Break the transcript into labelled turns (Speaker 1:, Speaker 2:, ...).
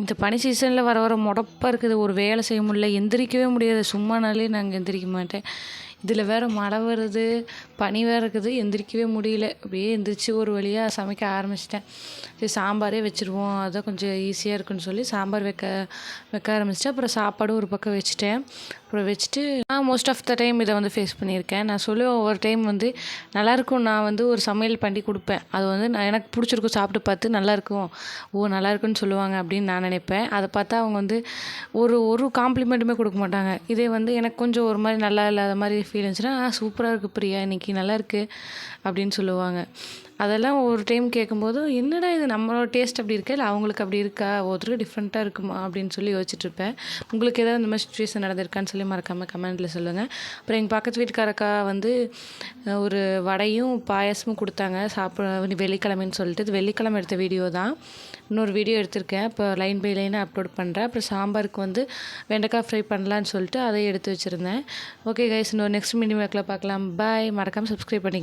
Speaker 1: இந்த பனி சீசனில் வர வர முடப்பாக இருக்குது. ஒரு வேலை செய்ய முடியல எந்திரிக்கவே முடியாது. சும்மானாலே நாங்கள் எந்திரிக்க மாட்டேன். இதில் வேறு மழை வருது பனி வேறு இருக்குது. எந்திரிக்கவே முடியல. அப்படியே எந்திரிச்சு ஒரு வழியாக சமைக்க ஆரம்பிச்சிட்டேன். சரி சாம்பாரே வச்சுருவோம். அதான் கொஞ்சம் ஈஸியாக இருக்குன்னு சொல்லி சாம்பார் வைக்க வைக்க ஆரம்பிச்சிட்டேன். அப்புறம் சாப்பாடும் ஒரு பக்கம் வச்சுட்டேன். அப்புறம் வச்சுட்டு நான் மோஸ்ட் ஆஃப் த டைம் இதை வந்து ஃபேஸ் பண்ணியிருக்கேன். நான் சொல்ல ஒவ்வொரு டைம் வந்து நல்லாயிருக்கும் நான் வந்து ஒரு சமையல் பண்ணி கொடுப்பேன். அது வந்து நான் எனக்கு பிடிச்சிருக்கும் சாப்பிட்டு பார்த்து நல்லாயிருக்கும். ஓ நல்லாயிருக்குன்னு சொல்லுவாங்க அப்படின்னு நான் நினைப்பேன். அதை பார்த்தா அவங்க வந்து ஒரு ஒரு காம்ப்ளிமெண்ட்டுமே கொடுக்க மாட்டாங்க. இதே வந்து எனக்கு கொஞ்சம் ஒரு மாதிரி நல்லா இல்லாத மாதிரி ஃபீல் இருந்துச்சுன்னா சூப்பராக இருக்குது பிரியா இன்னைக்கு நல்லாயிருக்கு அப்படின்னு சொல்லுவாங்க. அதெல்லாம் ஒரு டைம் கேட்கும்போது என்னடா இது? நம்மளோட டேஸ்ட் அப்படி இருக்கா? இல்லை அவங்களுக்கு அப்படி இருக்கா? ஒருத்தருக்கு டிஃப்ரெண்ட்டாக இருக்குமா? அப்படின்னு சொல்லி யோசிச்சுட்டு இருப்பேன். உங்களுக்கு ஏதாவது இந்த மாதிரி சுச்சுவேஷன் நடந்திருக்கான்னு சொல்லி மறக்காமல் கமெண்ட்டில் சொல்லுங்கள் அப்புறம் எங்கள் பக்கத்து வீட்டுக்காரக்கா வந்து ஒரு வடையும் பாயாசமும் கொடுத்தாங்க. சாப்பிட வெள்ளிக்கிழமைன்னு சொல்லிட்டு. இது வெள்ளிக்கிழமை எடுத்த வீடியோ தான். இன்னொரு வீடியோ எடுத்திருக்கேன். இப்போ லைன் பை லைனாக அப்லோட் பண்ணுறேன் அப்புறம் சாம்பாருக்கு வந்து வெண்டைக்காய் ஃப்ரை பண்ணலான்னு சொல்லிட்டு அதை எடுத்து வச்சுருந்தேன். ஓகே கைஸ் இன்னொரு நெக்ஸ்ட் மினி மேக்கில் பார்க்கலாம். பாய் மறக்காமல் சப்ஸ்கிரைப் பண்ணிக்கோங்க.